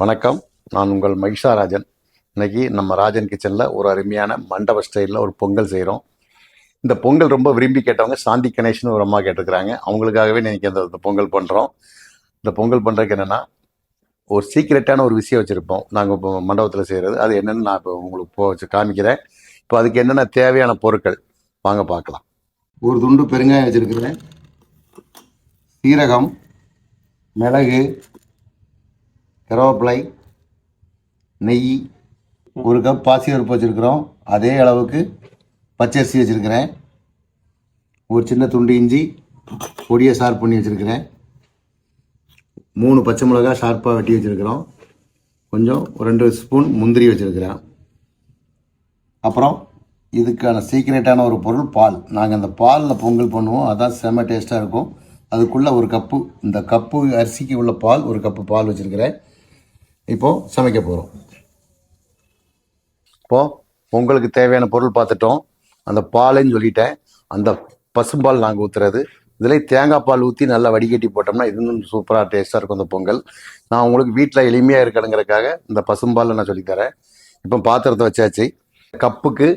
வணக்கம். நான் உங்கள் மகிஷாராஜன். இன்னைக்கு நம்ம ராஜன் கிச்சனில் ஒரு அருமையான மண்டப ஸ்டைலில் ஒரு பொங்கல் செய்கிறோம் இந்த பொங்கல் ரொம்ப விரும்பி கேட்டவங்க சாந்தி கணேஷ்னு ஒரு அம்மா கேட்டிருக்கிறாங்க. அவங்களுக்காகவே இன்னைக்கு அந்த பொங்கல் பண்ணுறோம் இந்த பொங்கல் பண்ணுறதுக்கு என்னென்னா ஒரு சீக்ரெட்டான ஒரு விஷயம் வச்சுருப்போம். நாங்கள் இப்போ மண்டபத்தில் செய்கிறது அது என்னென்னு நான் இப்போ உங்களுக்கு போ வச்சு காமிக்கிறேன். இப்போ அதுக்கு என்னென்ன தேவையான பொருட்கள்? வாங்க பார்க்கலாம். ஒரு துண்டு பெருங்காயம் வச்சுருக்கிறேன். சீரகம் மிளகு கருவேப்பிலை நெய் ஒரு கப் பாசிப்பருப்பு வச்சுருக்குறோம். அதே அளவுக்கு பச்சரிசி வச்சுருக்கிறேன். ஒரு சின்ன துண்டு இஞ்சி பொடியை ஷார்ப் பண்ணி வச்சுருக்கிறேன். மூணு பச்சை மிளகாய் ஷார்ப்பாக வெட்டி வச்சுருக்கிறோம். கொஞ்சம் ரெண்டு ஸ்பூன் முந்திரி வச்சுருக்கிறேன். அப்புறம் இதுக்கான சீக்ரெட்டான ஒரு பொருள் பால். நாங்கள் அந்த பாலில் பொங்கல் பண்ணுவோம். அதான் செம்ம டேஸ்ட்டாக இருக்கும். அதுக்குள்ளே ஒரு கப்பு இந்த கப்பு அரிசிக்கு உள்ள பால் ஒரு கப்பு பால் வச்சுருக்கிறேன். இப்போது சமைக்க போகிறோம் இப்போது உங்களுக்கு தேவையான பொருள் பார்த்துட்டோம். அந்த பாலைன்னு சொல்லிட்டேன். அந்த பசும்பால் நாங்கள் ஊற்றுறது இதில் தேங்காய் பால் ஊற்றி நல்லா வடிகட்டி போட்டோம்னா இது இன்னும் சூப்பராக டேஸ்ட்டாக இருக்கும் அந்த பொங்கல். நான் உங்களுக்கு வீட்டில் எளிமையாக இருக்கணுங்கிறதுக்காக இந்த பசும்பாலில் நான் சொல்லித்தரேன் இப்போ பாத்திரத்தை வச்சாச்சு. கப்புக்கு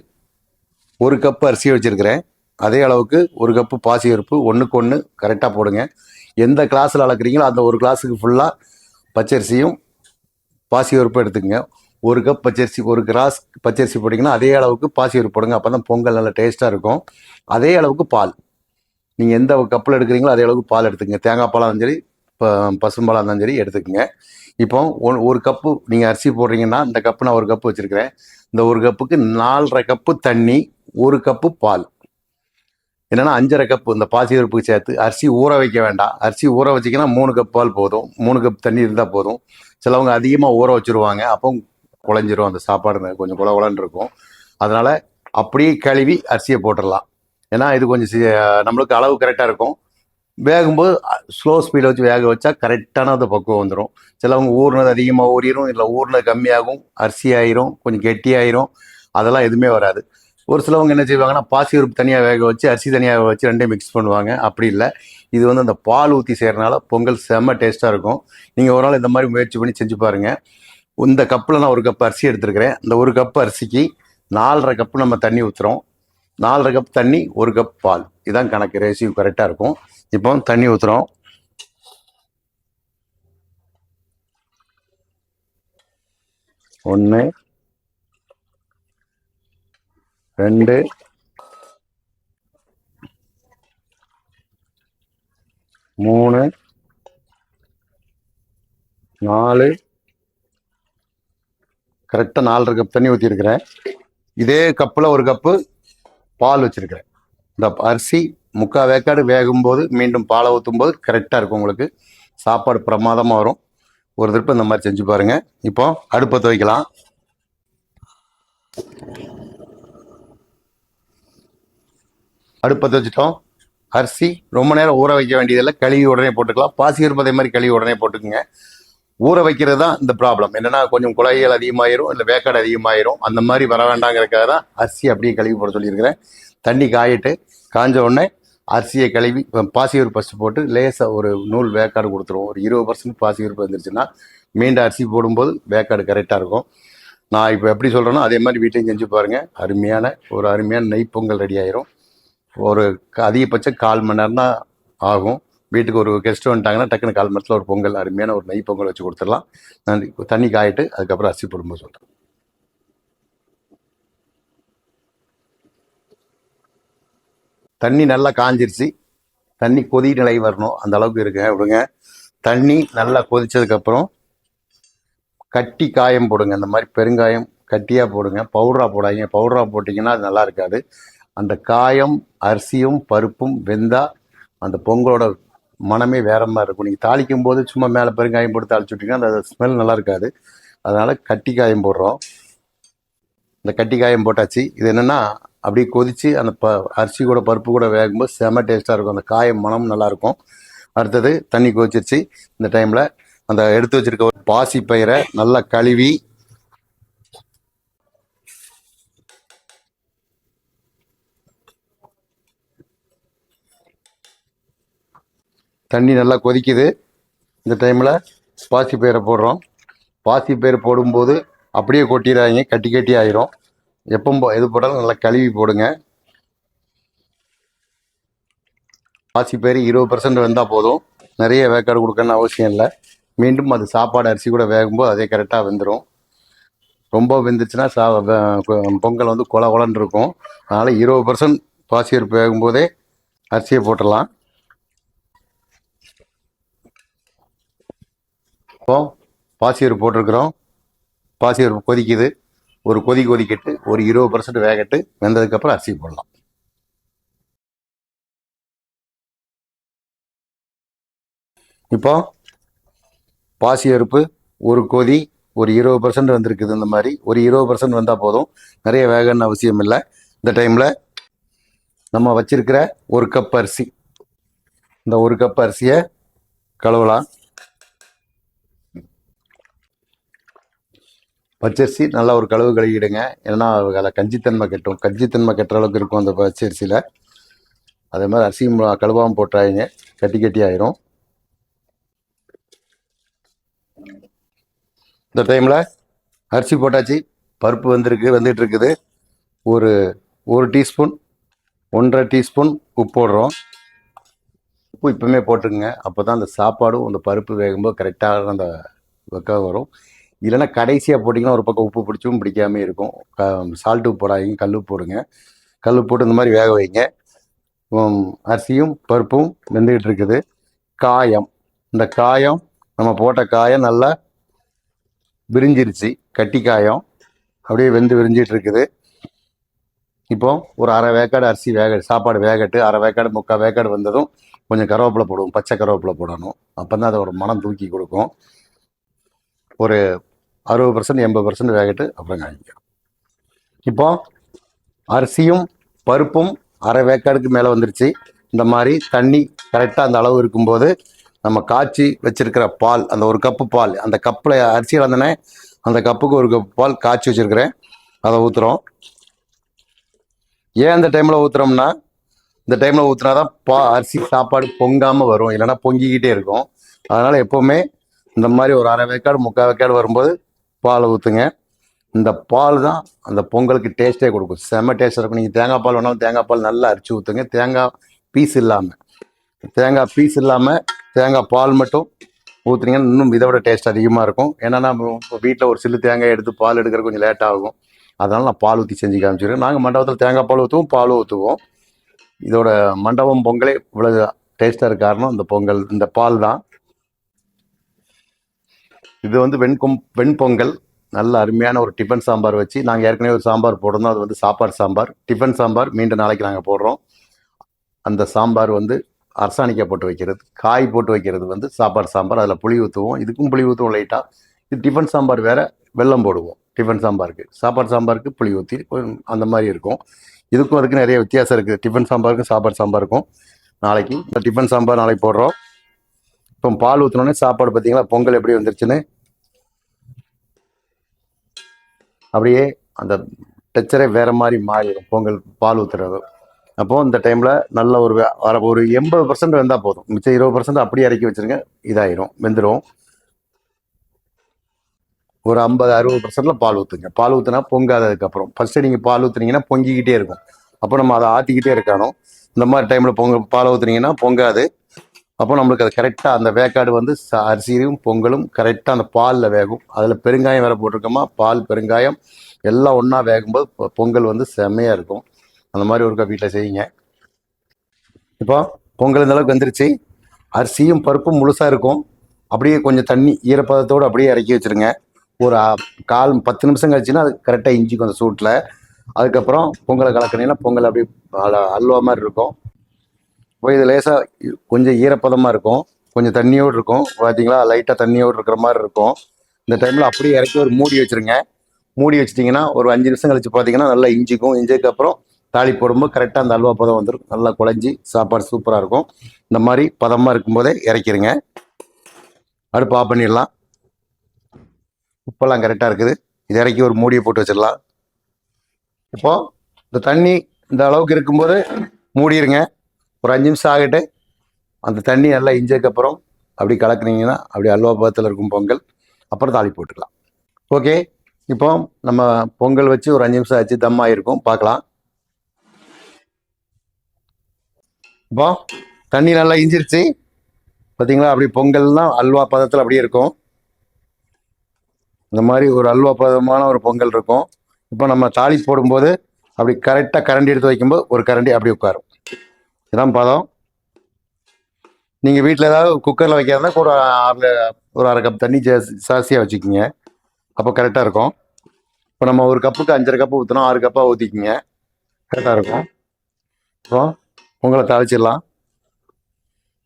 ஒரு கப்பு அரிசி வச்சுருக்கிறேன். அதே அளவுக்கு ஒரு கப்பு பாசி பருப்பு ஒன்றுக்கு ஒன்று கரெக்டாக போடுங்க. எந்த கிளாஸில் அளக்குறீங்களோ அந்த ஒரு கிளாஸுக்கு ஃபுல்லாக பச்சரிசியும் பாசி பருப்பு எடுத்துக்கங்க. ஒரு கப் பச்சரிசி ஒரு கிராஸ் பச்சரிசி போட்டிங்கன்னா அதே அளவுக்கு பாசி பருப்பு போடுங்க. அப்போ தான் பொங்கல் நல்லா டேஸ்ட்டாக இருக்கும். அதே அளவுக்கு பால். நீங்கள் எந்த கப்பில் எடுக்கிறீங்களோ அதே அளவுக்கு பால் எடுத்துக்கங்க. தேங்காய் பாலாக இருந்தாலும் சரி ப- பசும்பாலாக இருந்தாலும் சரி எடுத்துக்கோங்க. இப்போ ஒன் ஒரு கப்பு நீங்கள் அரிசி போடுறீங்கன்னா இந்த கப்பு நான் ஒரு கப்பு வச்சுருக்கிறேன். இந்த ஒரு கப்புக்கு நாலரை கப்பு தண்ணி ஒரு கப்பு பால். என்னன்னா அஞ்சரை கப்பு இந்த பாசி பருப்புக்கு சேர்த்து அரிசி ஊற வைக்க வேண்டாம். அரிசி ஊற வச்சிங்கன்னா மூணு கப் பால் போதும். மூணு கப் தண்ணி இருந்தால் போதும். சிலவங்க அதிகமாக ஊற வச்சிருவாங்க. அப்போ குழஞ்சிரும். அந்த சாப்பாடு கொஞ்சம் குல குலன்னு இருக்கும். அதனால் அப்படியே கழுவி அரிசியை போட்டுடலாம் ஏன்னா இது கொஞ்சம் நம்மளுக்கு அளவு கரெக்டாக இருக்கும். வேகும்போது ஸ்லோ ஸ்பீடில் வச்சு வேக வச்சா கரெக்டான அந்த பக்குவம் வந்துடும் சிலவங்க ஊறினது அதிகமாக ஊறிடும் இல்லை ஊறினது கம்மியாகும். அரிசி ஆயிரும். கொஞ்சம் கெட்டியாயிரும் அதெல்லாம் எதுவுமே வராது. ஒரு சிலவங்க என்ன செய்வாங்கன்னா பாசி உறுப்பு தனியாக வேக வச்சு அரிசி தனியாக வச்சு ரெண்டையும் மிக்ஸ் பண்ணுவாங்க. அப்படி இல்லை. இது வந்து அந்த பால் ஊற்றி செய்கிறனால பொங்கல் செம்ம டேஸ்ட்டாக இருக்கும். நீங்கள் ஒரு நாள் இந்த மாதிரி முயற்சி பண்ணி செஞ்சு பாருங்கள் இந்த கப்பில் நான் ஒரு கப் அரிசி எடுத்துருக்கிறேன். இந்த ஒரு கப் அரிசிக்கு நாலரை கப்பு நம்ம தண்ணி ஊற்றுறோம் நாலரை கப் தண்ணி ஒரு கப் பால். இதான் கணக்கு. ரேசியூ கரெக்டாக இருக்கும். இப்போ தண்ணி ஊற்றுறோம் ஒன்று ரெண்டு மூணு நாலு. கரெக்டாக நாலரை கப் தண்ணி ஊற்றிருக்கிறேன் இதே கப்பில் ஒரு கப்பு பால் வச்சுருக்கிறேன். இந்த அரிசி முக்கால் வேக்காடு வேகும்போது மீண்டும் பாலை ஊற்றும் போது கரெக்டாக இருக்கும் உங்களுக்கு. சாப்பாடு பிரமாதமாக வரும். ஒரு திருப்பம் இந்த மாதிரி செஞ்சு பாருங்கள் இப்போ அடுப்பை துவைக்கலாம். அடுப்பை துவைச்சிட்டோம். அரிசி ரொம்ப நேரம் ஊற வைக்க வேண்டியதில்லை கழுவி உடனே போட்டுக்கலாம். பாசி இருப்பதே மாதிரி கழுவி உடனே போட்டுக்குங்க. ஊற வைக்கிறது தான் இந்த ப்ராப்ளம் என்னன்னா கொஞ்சம் குழாய்கள் அதிகமாயிரும் இல்லை வேக்காடு அதிகமாயிரும். அந்த மாதிரி வர வேண்டாங்கிறதுக்காக தான் அரிசி அப்படியே கழுவி போட சொல்லியிருக்கிறேன். தண்ணி காயிட்டு காஞ்ச உடனே அரிசியை கழுவி பாசியூர் பஸ்ட் போட்டு லேசாக ஒரு நூல் வேக்காடு கொடுத்துருவோம். ஒரு இருபது பர்சன்ட் பாசியூர் வந்துருச்சுன்னா மீண்டும் அரிசி போடும்போது வேக்காடு கரெக்டாக இருக்கும். நான் இப்போ எப்படி சொல்கிறேனோ அதே மாதிரி வீட்டையும் செஞ்சு பாருங்கள் அருமையான ஒரு அருமையான நெய் பொங்கல் ரெடி ஆயிரும். ஒரு க- அதிகபட்சம் கால் மணி நேரம் தான் ஆகும். வீட்டுக்கு ஒரு கெஸ்ட் வந்துட்டாங்கன்னா டக்குன்னு கால் மணி நேரத்தில் ஒரு பொங்கல் அருமையான ஒரு நெய் பொங்கல் வச்சு கொடுத்துடலாம். நான் தண்ணி காயிட்டு அதுக்கப்புறம் அரிசி போடும்போது சொல்கிறேன் தண்ணி நல்லா காஞ்சிருச்சு. தண்ணி கொதி நிலை வரணும். அந்த அளவுக்கு இருக்குங்க. விடுங்க. தண்ணி நல்லா கொதிச்சதுக்கப்புறம் கட்டி காயம் போடுங்க. இந்த மாதிரி பெருங்காயம் கட்டியாக போடுங்க. பவுடராக போடாதீங்க. பவுடராக போட்டிங்கன்னா அது நல்லா இருக்காது. அந்த காயம் அரிசியும் பருப்பும் வெந்தா அந்த பொங்கலோட மனமே வேற மாதிரி இருக்கும். நீங்கள் தாளிக்கும் போது சும்மா மேலே பெருங்காயம் போட்டு தாளிச்சு விட்டீங்கன்னா அந்த ஸ்மெல் நல்லா இருக்காது. அதனால் கட்டி காயம் போடுறோம். இந்த கட்டி காயம் போட்டாச்சு. இது என்னென்னா அப்படியே கொதிச்சு அந்த ப அரிசி கூட பருப்பு கூட வேகும்போது செம டேஸ்ட்டாக இருக்கும். அந்த காயம் மனம் நல்லாயிருக்கும் அடுத்தது தண்ணி கொதிச்சிருச்சு. இந்த டைமில் அந்த எடுத்து வச்சிருக்க ஒரு பாசி பயிரை நல்லா கழுவி தண்ணி நல்லா கொதிக்குது. இந்த டைமில் பாசி பயிரை போடுறோம். பாசி பயிர் போடும்போது அப்படியே கொட்டிடாதீங்க கட்டி கட்டி ஆயிரும். எப்போ போ- எது போட்டாலும் நல்லா கழுவி போடுங்க. பாசி பயிர் இருபது பர்சன்ட் வந்தால் போதும். நிறைய வேக்காடு கொடுக்கணும்னு அவசியம் இல்லை. மீண்டும் அது சாப்பாடு அரிசி கூட வேகும்போது அதே கரெக்டாக வெந்துடும் ரொம்ப வெந்துச்சுன்னா சா பொங்கல் வந்து கொல கொலன்னு இருக்கும். அதனால் இருபது பர்சன்ட் பாசி பருப்பு வேகும்போதே அரிசியை போட்டுடலாம். இப்போ பாசிப்பருப்பு போட்டிருக்கிறோம். பாசிப்பருப்பு கொதிக்குது. ஒரு கொதி கொதிக்கிட்டு ஒரு இருபது பர்சன்ட் வேகட்டு வெந்ததுக்கப்புறம் அரிசி போடலாம். இப்போ பாசிப்பருப்பு ஒரு கொதி ஒரு இருபது பர்சன்ட் வந்திருக்குது இந்த மாதிரி. ஒரு இருபது பர்சன்ட் வந்தால் போதும். நிறைய வேகன்னு அவசியம் இல்லை. இந்த டைமில் நம்ம வச்சிருக்கிற ஒரு கப் அரிசி. இந்த ஒரு கப் அரிசியை கழுவலாம். பச்சரிசி நல்லா ஒரு கழுவு கழுவிடுங்க. ஏன்னா அதில் கஞ்சித்தன்மை கட்டும். கஞ்சித்தன்மை கட்டுற அளவுக்கு இருக்கும் அந்த பச்சரிசியில் அதே மாதிரி அரிசி மு- போட்டாயிங்க. கட்டி கட்டி ஆயிரும். இந்த டைமில் அரிசி போட்டாச்சு. பருப்பு வந்திருக்கு வந்துட்டு இருக்குது ஒரு ஒரு டீஸ்பூன் ஒன்றரை டீஸ்பூன் உப்பு போடுறோம். உப்பு இப்பவுமே போட்டுருங்க அப்போ தான் அந்த சாப்பாடும் அந்த பருப்பு வேகும்போது கரெக்டாக அந்த வெக்க வரும். இல்லைன்னா கடைசியாக போட்டிங்கன்னா ஒரு பக்கம் உப்பு பிடிச்சும் பிடிக்காம இருக்கும். க சால்ட்டு போடாதீங்க கல் போடுங்க. கல் போட்டு இந்த மாதிரி வேக வைங்க. அரிசியும் பருப்பும் வெந்துக்கிட்டு இருக்குது. காயம். இந்த காயம் நம்ம போட்ட காயம் நல்லா விரிஞ்சிருச்சு. கட்டி காயம். அப்படியே வெந்து விரிஞ்சிட்டு இருக்குது. இப்போ ஒரு அரை வேக்காடு அரிசி வேக சாப்பாடு வேகட்டு அரை வேக்காடு முக்கால் வேக்காடு வந்ததும் கொஞ்சம் கருவேப்பிலை போடுவோம். பச்சை கருவேப்பிலை போடணும். அப்போ தான் அதோட மனம் தூக்கி கொடுக்கும். ஒரு அறுபது பர்சன்ட் எண்பது பர்சன்ட் வேகட்டு அப்புறம் காய்க்கும் இப்போ அரிசியும் பருப்பும் அரை வேக்காடுக்கு மேலே வந்துருச்சு. இந்த மாதிரி தண்ணி கரெக்டாக அந்த அளவு இருக்கும்போது நம்ம காய்ச்சி வச்சிருக்கிற பால் அந்த ஒரு கப்பு பால் அந்த கப்பில் அரிசி வந்தனே அந்த கப்புக்கு ஒரு கப் பால் காய்ச்சி வச்சிருக்கிறேன். அதை ஊற்றுறோம் ஏன் அந்த டைமில் ஊற்றுறோம்னா இந்த டைமில் ஊற்றினா தான் பா அரிசி சாப்பாடு பொங்காமல் வரும். இல்லைன்னா பொங்கிக்கிட்டே இருக்கும். அதனால் எப்போவுமே இந்த மாதிரி ஒரு அரை வேக்காடு முக்கால் வேக்காடு வரும்போது பால் ஊற்றுங்க இந்த பால் தான் அந்த பொங்கலுக்கு டேஸ்ட்டே கொடுக்கும். செம்ம டேஸ்ட்டாக இருக்கும். நீங்கள் தேங்காய் பால் வேணாலும் தேங்காய் பால் நல்லா அரிச்சு ஊற்றுங்க தேங்காய் பீஸ் இல்லாமல் தேங்காய் பீஸ் இல்லாமல் தேங்காய் பால் மட்டும் ஊற்றுனீங்கன்னா இன்னும் இதை விட டேஸ்ட் அதிகமாக இருக்கும். ஏன்னா நம்ம வீட்டில் ஒரு சில்லு தேங்காய் எடுத்து பால் எடுக்கிற கொஞ்சம் லேட் ஆகும். அதனால் நான் பால் ஊற்றி செஞ்சு காமிச்சிருக்கேன் நாங்கள் மண்டபத்தில் தேங்காய் பால் ஊற்றுவோம் பால் ஊற்றுவோம் இதோட மண்டபம் பொங்கலே இவ்வளோ டேஸ்ட்டாக இருக்க காரணம் இந்த பொங்கல் இந்த பால் தான். இது வந்து வெண்கொம் வெண்பொங்கல். நல்ல அருமையான ஒரு டிஃபன் சாம்பார் வச்சு நாங்கள் ஏற்கனவே ஒரு சாம்பார் போடணும் அது வந்து சாப்பாடு சாம்பார். டிஃபன் சாம்பார் மீண்டும் நாளைக்கு நாங்கள் போடுறோம். அந்த சாம்பார் வந்து அரசாணிக்காய் போட்டு வைக்கிறது காய் போட்டு வைக்கிறது வந்து சாப்பாடு சாம்பார். அதில் புளி ஊற்றுவோம் இதுக்கும் புளி ஊற்றுவோம் லைட்டாக இது டிஃபன் சாம்பார் வேறு வெல்லம் போடுவோம் டிஃபன் சாம்பாருக்கு. சாப்பாடு சாம்பாருக்கு புளி ஊற்றி அந்த மாதிரி இருக்கும். இதுக்கும் அதுக்கு நிறைய வித்தியாசம் இருக்குது டிஃபன் சாம்பாருக்கும் சாப்பாடு சாம்பாருக்கும். நாளைக்கு இந்த டிஃபன் சாம்பார் நாளைக்கு போடுறோம். இப்போ பால் ஊற்றினோடனே சாப்பாடு பார்த்தீங்களா பொங்கல் எப்படி வந்துருச்சுன்னு? அப்படியே அந்த டெக்சரே வேற மாதிரி மாறிடும் பொங்கல் பால் ஊற்றுறது அப்போது இந்த டைமில் நல்ல ஒரு வர ஒரு எண்பது பர்சன்ட் வெந்தால் போதும். மிச்சம் இருபது பர்சன்ட் அப்படியே இறக்கி வச்சிருங்க இதாயிரும். வெந்துடும் ஒரு ஐம்பது அறுபது பர்சன்டில் பால் ஊற்றுங்க பால் ஊற்றுனா பொங்காததுக்கப்புறம் ஃபஸ்ட்டு நீங்கள் பால் ஊற்றுனீங்கன்னா பொங்கிக்கிட்டே இருக்கும். அப்போ நம்ம அதை ஆற்றிக்கிட்டே இருக்கணும் இந்த மாதிரி டைமில் பொங்க பால் ஊற்றுனீங்கன்னா பொங்காது. அப்போ நம்மளுக்கு அது கரெக்டாக அந்த வேக்காடு வந்து ச- அரிசியும் பொங்கலும் கரெக்டாக அந்த பாலில் வேகும். அதில் பெருங்காயம் வேற போட்டிருக்கோமா? பால் பெருங்காயம் எல்லாம் ஒன்றா வேகும்போது பொங்கல் வந்து செம்மையாக இருக்கும். அந்த மாதிரி ஒருக்கா வீட்டில் செய்யுங்க. இப்போ பொங்கல் இந்த அளவுக்கு வந்துருச்சு. அரிசியும் பருப்பும் முழுசாக இருக்கும். அப்படியே கொஞ்சம் தண்ணி ஈரப்பதத்தோடு அப்படியே இறக்கி வச்சிருங்க. ஒரு கால் பத்து நிமிஷம் கழிச்சுன்னா அது கரெக்டாக இஞ்சிக்கும் அந்த சூட்டில். அதுக்கப்புறம் பொங்கலை கலக்கினீங்கன்னா பொங்கல் அப்படியே அல்வா மாதிரி இருக்கும். இப்போ இது லேசாக கொஞ்சம் ஈரப்பதமாக இருக்கும். கொஞ்சம் தண்ணியோடு இருக்கும். பார்த்தீங்களா லைட்டாக தண்ணியோடு இருக்கிற மாதிரி இருக்கும். இந்த டைமில் அப்படியே இறக்கி ஒரு மூடி வச்சிருங்க. மூடி வச்சிட்டிங்கன்னா ஒரு அஞ்சு நிமிஷம் கழிச்சு பார்த்தீங்கன்னா நல்லா இஞ்சிக்கும். இஞ்சிக்கு அப்புறம் தாளி போடும்போது கரெக்டாக அந்த அல்வா பதம் வந்துடும் நல்லா குழஞ்சி சாப்பாடு சூப்பராக இருக்கும். இந்த மாதிரி பதமாக இருக்கும்போதே இறக்கிருங்க. அடுப்பு ஆஃப் பண்ணிடலாம். உப்பெல்லாம் கரெக்டாக இருக்குது. இது இறக்கி ஒரு மூடியை போட்டு வச்சிடலாம். இப்போது இந்த தண்ணி இந்த அளவுக்கு இருக்கும்போது மூடிடுங்க ஒரு அஞ்சு நிமிஷம் ஆகட்டு அந்த தண்ணி நல்லா இஞ்சதுக்கு அப்புறம் அப்படி கலக்குனீங்கன்னா அப்படி அல்வா பதத்தில் இருக்கும் பொங்கல். அப்புறம் தாளி போட்டுக்கலாம். ஓகே இப்போ நம்ம பொங்கல் வச்சு ஒரு அஞ்சு நிமிஷம் ஆச்சு தம் ஆகிருக்கும் பார்க்கலாம். இப்போ தண்ணி நல்லா இஞ்சிருச்சு. பார்த்தீங்களா? அப்படி பொங்கல்னா அல்வா பதத்தில் அப்படியே இருக்கும். இந்த மாதிரி ஒரு அல்வா பதமான ஒரு பொங்கல் இருக்கும். இப்போ நம்ம தாலி போடும்போது அப்படி கரெக்டாக கரண்டி எடுத்து வைக்கும்போது ஒரு கரண்டி அப்படி உட்காரும். இதான் பதம். நீங்கள் வீட்டில் ஏதாவது குக்கரில் வைக்கிறதா கூட அரை ஒரு அரை கப் தண்ணி ஜாஸ் ஜாஸ்தியாக வச்சுக்கிங்க. அப்போ கரெக்டாக இருக்கும். இப்போ நம்ம ஒரு கப்புக்கு அஞ்சரை கப்பு ஊற்றினோம் ஆறு கப்பாக ஊற்றிக்கிங்க கரெக்டாக இருக்கும். அப்புறம் பொங்கலை தாளிச்சிடலாம்.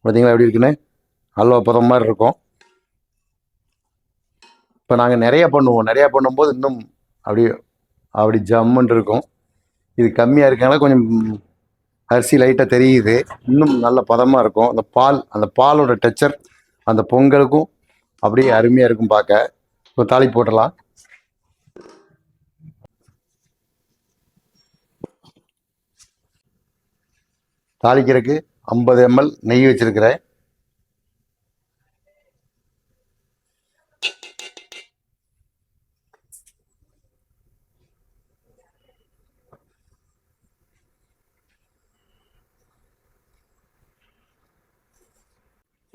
பார்த்தீங்களா எப்படி இருக்குன்னு? அல்வா பதம் மாதிரி இருக்கும். இப்போ நாங்கள் நிறையா பண்ணுவோம். நிறையா பண்ணும்போது இன்னும் அப்படி அப்படி ஜம்முன்னு இருக்கும். இது கம்மியாக இருக்கனால கொஞ்சம் அரிசி லைட்டாக தெரியுது. இன்னும் நல்ல பதமாக இருக்கும். அந்த பால் அந்த பாலோட டெக்சர் அந்த பொங்கலுக்கும் அப்படியே அருமையாக இருக்கும் பார்க்க. இப்போ தாளி போட்டலாம் தாளிக்கிறதுக்கு ஐம்பது எம்எல் நெய் வச்சுருக்கிறேன்.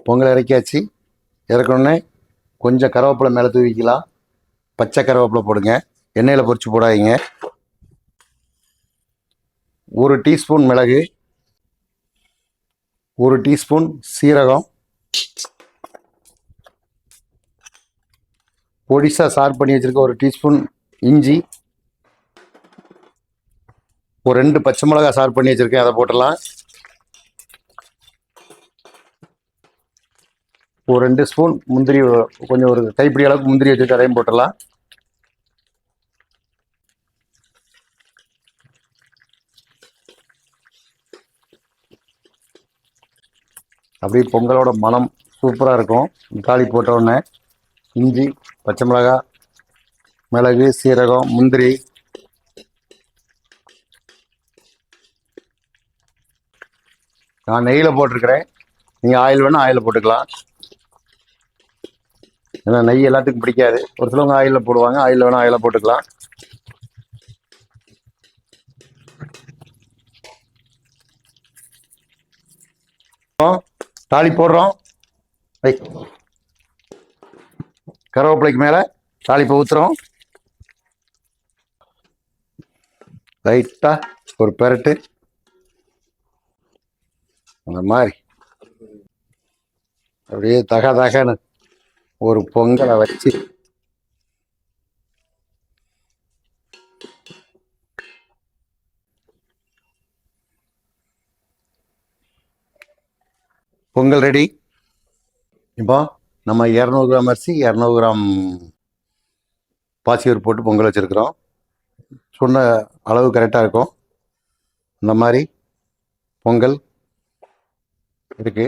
பொங்கல் இறக்கியாச்சு. இறக்கணுன்னே கொஞ்சம் கருவேப்பிலை மேலே தூவிக்கலாம். பச்சை கருவேப்பிலை போடுங்க. எண்ணெயில் பொறிச்சு போடாதீங்க. ஒரு டீஸ்பூன் மிளகு ஒரு டீஸ்பூன் சீரகம் பொடிசாக சார் பண்ணி வச்சுருக்க ஒரு டீஸ்பூன் இஞ்சி ஒரு ரெண்டு பச்சை மிளகாய் சார் பண்ணி வச்சுருக்கேன். அதை போட்டலாம் ஒரு ரெண்டு ஸ்பூன் முந்திரி கொஞ்சம் ஒரு கைப்பிடி அளவுக்கு முந்திரி வச்சுட்டு அதையும் போட்டுடலாம். அப்படியே பொங்கலோட மனம் சூப்பராக இருக்கும். தாலி போட்டவுடனே இஞ்சி பச்சை மிளகாய் மிளகு சீரகம் முந்திரி. நான் நெய்யில் போட்டிருக்கிறேன். நீங்கள் ஆயில் வேணால் ஆயிலில் போட்டுக்கலாம். ஏன்னா நெய் எல்லாத்துக்கும் பிடிக்காது. ஒரு சிலவங்க ஆயிலில் போடுவாங்க. ஆயிலில் வேணால் ஆயிலில் போட்டுக்கலாம். தாலி போடுறோம். வை கருவேப்பிலைக்கு மேலே தாளிப்பை ஊற்றுறோம் லைட்டாக ஒரு பெரட்டு. அந்த மாதிரி. அப்படியே தக தகன்னு ஒரு பொங்கலை வச்சு. பொங்கல் ரெடி? இப்போ நம்ம இரநூறு கிராம் அரிசி இரநூறு கிராம் பாசியூர் போட்டு பொங்கல் வச்சுருக்குறோம். சொன்ன அளவு கரெக்டாக இருக்கும். இந்த மாதிரி பொங்கல் இருக்கு.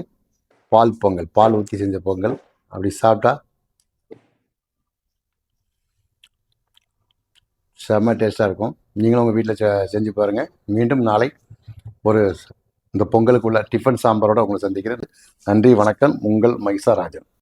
பால் பொங்கல் பால் ஊற்றி செஞ்ச பொங்கல். அப்படி சாப்பிட்டா செம்ம டேஸ்ட்டாக இருக்கும். நீங்களும் உங்கள் வீட்டில் செ செஞ்சு பாருங்கள் மீண்டும் நாளை ஒரு இந்த பொங்கலுக்குள்ள டிஃபன் சாம்பாரோட உங்களை சந்திக்கிறது. நன்றி வணக்கம். உங்கள் மைசா ராஜன்.